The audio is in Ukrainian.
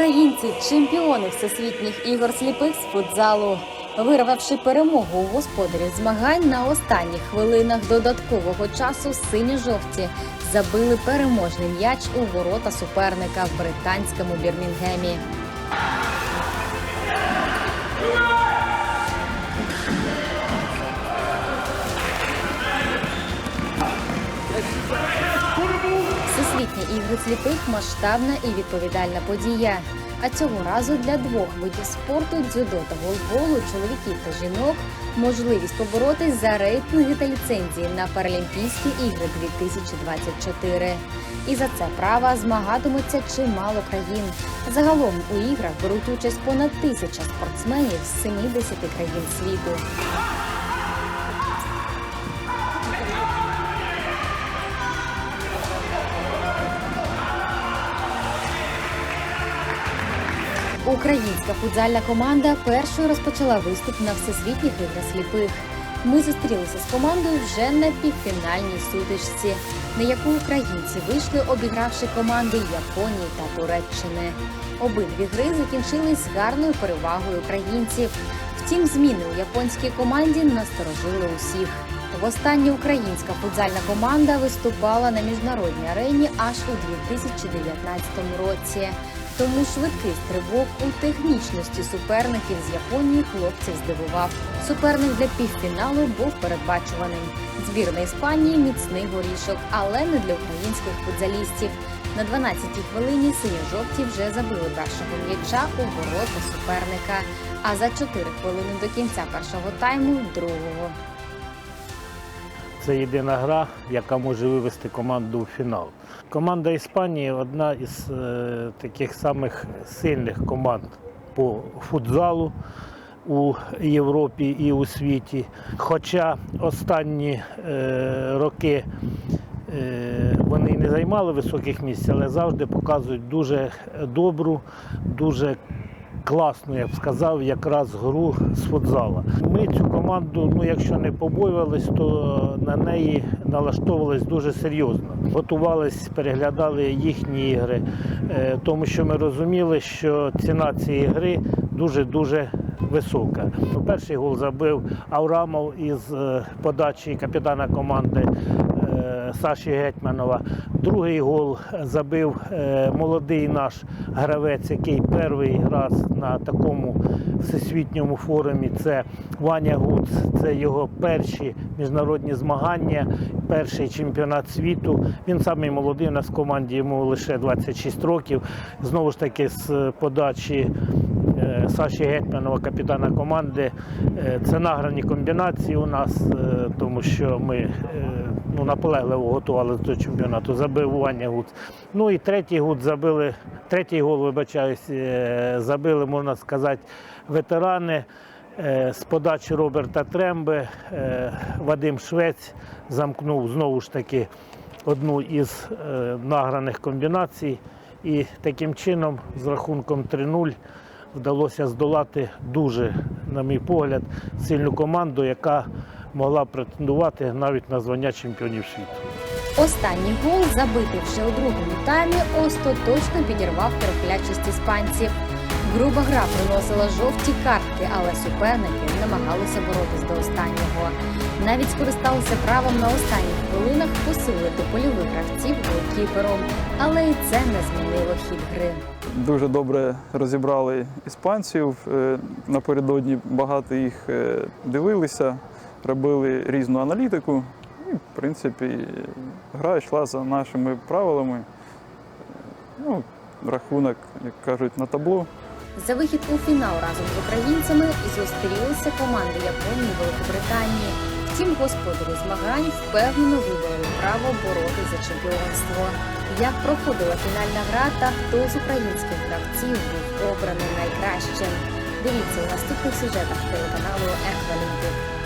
Українці чемпіони всесвітніх ігор сліпих з футзалу. Вирвавши перемогу у господарів змагань на останніх хвилинах додаткового часу сині-жовті забили переможний м'яч у ворота суперника в британському Бірмінгемі. Сліпих масштабна і відповідальна подія. А цього разу для двох видів спорту дзюдо та голболу чоловіків та жінок можливість поборотись за рейтинги та ліцензії на Паралімпійські ігри 2024. І за це право змагатиметься чимало країн. Загалом у іграх беруть участь понад тисяча спортсменів з 70 країн світу. Українська футзальна команда першою розпочала виступ на всесвітніх іграх сліпих. Ми зустрілися з командою вже на півфінальній сутичці, на яку українці вийшли, обігравши команди Японії та Туреччини. Обидві гри закінчились гарною перевагою українців. Втім, зміни у японській команді насторожили усіх. Востаннє українська футзальна команда виступала на міжнародній арені аж у 2019 році. Тому швидкий стрибок у технічності суперників з Японії хлопців здивував. Суперник для півфіналу був передбачуваним. Збірна Іспанії міцний горішок, але не для українських футзалістів. На 12-й хвилині синьо-жовті вже забили першого м'яча у ворота суперника. А за 4 хвилини до кінця першого тайму другого. Це єдина гра, яка може вивести команду у фінал. Команда Іспанії одна із е, таких самих сильних команд по футзалу у Європі і у світі. Хоча останні е, роки е, вони не займали високих місць, але завжди показують дуже добру, дуже класну, я б сказав, якраз гру з футзала. Ми цю команду, ну якщо не побоювались, то на неї налаштовувались дуже серйозно. Готувались, переглядали їхні ігри, е, тому що ми розуміли, що ціна цієї гри дуже-дуже висока. Перший гол забив Аврамов із е, подачі капітана команди е, Саші Гетьманова. Другий гол забив е, молодий наш гравець, який перший раз на такому всесвітньому форумі. Це Ваня Гуц. Це його перші міжнародні змагання, перший чемпіонат світу. Він самий молодий у нас в команді, йому лише 26 років. Знову ж таки, з подачі. Саші Гетьманова, капітана команди. Це награні комбінації у нас, е, тому що ми е, ну, наполегливо готувалися до чемпіонату. Забив Ваня Гуц. Ну і третій гуд забили, третій гол, вибачаюсь, е, забили, можна сказати, ветерани. З подачі Роберта Тремби Вадим Швець замкнув знову ж таки одну із награних комбінацій. І таким чином, з рахунком 3-0, вдалося здолати дуже, на мій погляд, сильну команду, яка могла претендувати навіть на звання чемпіонів світу. Останній гол, забитий вже у другому таймі, остаточно підірвав терплячість іспанців. Груба гра приносила жовті картки, але суперники намагалися боротись до останнього. Навіть скористалися правом на останніх хвилинах посилити польових гравців голкіпером, але і це не змінило хід гри. Дуже добре розібрали іспанців. Е, Напередодні багато їх е, дивилися, робили різну аналітику. І, в принципі, гра йшла за нашими правилами. Ну, рахунок, як кажуть, на табло. За вихід у фінал разом з українцями зустрілися команди Японії і Великобританії. Втім, господарі змагань впевнено вибрали право бороти за чемпіонство. Як проходила фінальна гра та хто з українських гравців був обраний найкращим? Дивіться у наступних сюжетах телеканалу Ехвалінти.